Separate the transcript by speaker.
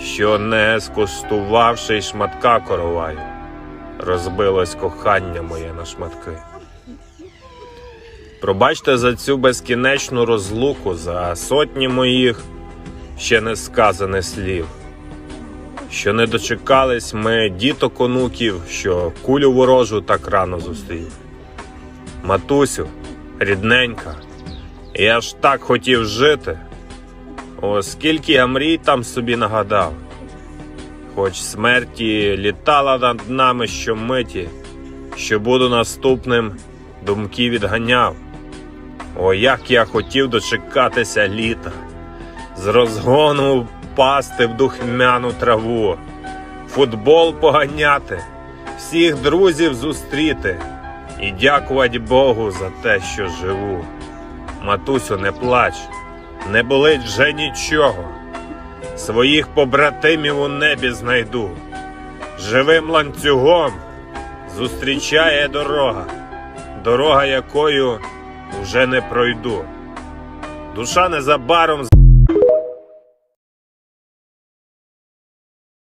Speaker 1: що не скуштувавши й шматка короваю, розбилось кохання моє на шматки. Пробачте за цю безкінечну розлуку, за сотні моїх ще не сказаних слів, що не дочекались ми діток онуків, що кулю ворожу так рано зустрів. Матусю, рідненька, я ж так хотів жити, оскільки я мрій там собі нагадав, хоч смерті літала над нами щомиті, що буду наступним, думки відганяв. О, як я хотів дочекатися літа, з розгону впасти в духмяну траву, футбол поганяти, всіх друзів зустріти і дякувати Богу за те, що живу. Матусю, не плач, не болить вже нічого. Своїх побратимів у небі знайду. Живим ланцюгом зустрічає дорога, дорога якою вже не пройду. Душа незабаром